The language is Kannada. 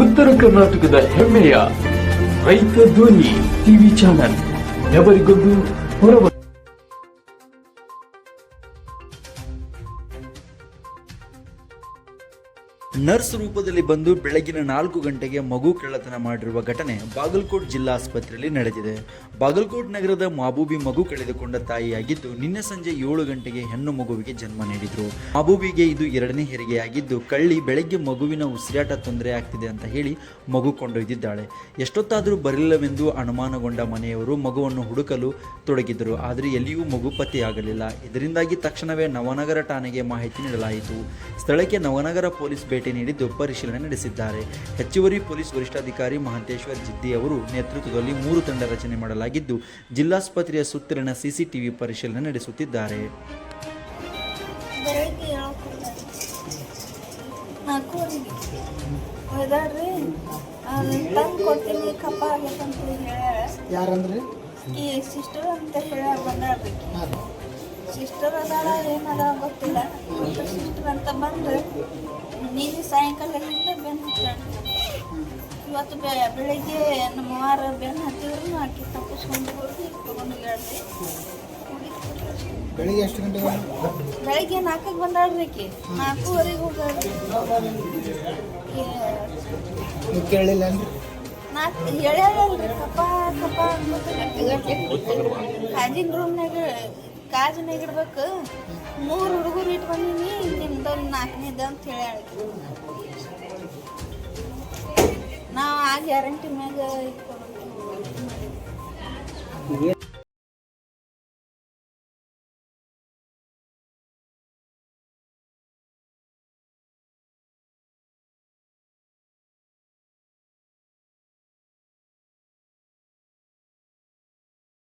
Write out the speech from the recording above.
ಉತ್ತರ ಕರ್ನಾಟಕದ ಹೆಮ್ಮೆಯ ರೈತ ಧ್ವನಿ ಟಿವಿ ಚಾನೆಲ್ ಎವರಿಗೊಂದು ಹೊರ ನರ್ಸ್ ರೂಪದಲ್ಲಿ ಬಂದು ಬೆಳಗಿನ ನಾಲ್ಕು ಗಂಟೆಗೆ ಮಗು ಕಳ್ಳತನ ಮಾಡಿರುವ ಘಟನೆ ಬಾಗಲಕೋಟ್ ಜಿಲ್ಲಾ ಆಸ್ಪತ್ರೆಯಲ್ಲಿ ನಡೆದಿದೆ. ಬಾಗಲಕೋಟ್ ನಗರದ ಮಾಬೂಬಿ ಮಗು ಕಳೆದುಕೊಂಡ ತಾಯಿಯಾಗಿದ್ದು, ನಿನ್ನೆ ಸಂಜೆ ಏಳು ಗಂಟೆಗೆ ಹೆಣ್ಣು ಮಗುವಿಗೆ ಜನ್ಮ ನೀಡಿದ್ರು. ಮಾಬೂಬಿಗೆ ಇದು ಎರಡನೇ ಹೆರಿಗೆಯಾಗಿದ್ದು, ಕಳ್ಳಿ ಬೆಳಗ್ಗೆ ಮಗುವಿನ ಉಸಿರಾಟ ತೊಂದರೆ ಆಗ್ತಿದೆ ಅಂತ ಹೇಳಿ ಮಗು ಕೊಂಡೊಯ್ದಿದ್ದಾಳೆ. ಎಷ್ಟೊತ್ತಾದರೂ ಬರಲಿಲ್ಲವೆಂದು ಅನುಮಾನಗೊಂಡ ಮನೆಯವರು ಮಗುವನ್ನು ಹುಡುಕಲು ತೊಡಗಿದ್ದರು. ಆದರೆ ಎಲ್ಲಿಯೂ ಮಗು ಪತ್ತೆಯಾಗಲಿಲ್ಲ. ಇದರಿಂದಾಗಿ ತಕ್ಷಣವೇ ನವನಗರ ಠಾಣೆಗೆ ಮಾಹಿತಿ ನೀಡಲಾಯಿತು. ಸ್ಥಳಕ್ಕೆ ನವನಗರ ಪೊಲೀಸ್ ನೀಡಿದ್ದು ಪರಿಶೀಲನೆ ನಡೆಸಿದ್ದಾರೆ. ಹೆಚ್ಚುವರಿ ಪೊಲೀಸ್ ವರಿಷ್ಠಾಧಿಕಾರಿ ಮಹಂತೇಶ್ವರ್ ಜಿದ್ದಿ ಅವರು ನೇತೃತ್ವದಲ್ಲಿ ಮೂರು ತಂಡ ರಚನೆ ಮಾಡಲಾಗಿದ್ದು ಜಿಲ್ಲಾಸ್ಪತ್ರೆಯ ಸುತ್ತಲಿನ ಸಿಸಿಟಿವಿ ಪರಿಶೀಲನೆ ನಡೆಸುತ್ತಿದ್ದಾರೆ. ತಂದು ಕೊಡ್ತೀನಿ ಕಪ್ಪ ಯಾರಂದ್ರಿ? ಈ ಸಿಸ್ಟರ್ ಅಂತ ಹೇಳ ಸಿಸ್ಟರ್ ಅದಾಳ ಏನದ ಗೊತ್ತಿಲ್ಲ. ಸಿಸ್ಟರ್ ಅಂತ ಬಂದು ನೀನು ಸಾಯಂಕಾಲದಿಂದ ಬೆನ್ನು ಹಚ್ಚಾಡ್ರಿ ಇವತ್ತು ಬೆ ಬೆಳಿಗ್ಗೆ ನಮ್ಮ ವಾರ ಬೆನ್ನು ಹತ್ತಿದ್ರು ಆಕೆ ತಪ್ಪಿಸ್ಕೊಂಡು ಹೋಗಿ ತಗೊಂಡು ಹೇಳ್ರಿ ಬೆಳಿಗ್ಗೆ ಎಷ್ಟು ಗಂಟೆ ಬೆಳಿಗ್ಗೆ ನಾಲ್ಕಕ್ಕೆ ಬಂದಾಳ್ರಿ ಆಕಿ. ನಾಲ್ಕೂವರೆಗೆ ಹೋಗಿ ಕೇಳಿಲ್ಲ ನಾಲ್ಕು ಹೇಳ್ಯಾಳಲ್ರಿ ಕಪ್ಪ ಕಪ್ಪ ಕಾಜಿನ ರೂಮ್ನಾಗ ಕಾಜಿನಾಗ ಇಡ್ಬೇಕು. ಮೂರು ಹುಡುಗರು ಇಟ್ಕೊಂಡಿನಿ ನಿಮ್ದೊಂದು ನಾಲ್ಕನೇದು ಅಂತ ಹೇಳಿ ನಾವು ಆ ಗ್ಯಾರಂಟಿ ಮ್ಯಾಗ ಇಟ್ಕೊಂಡು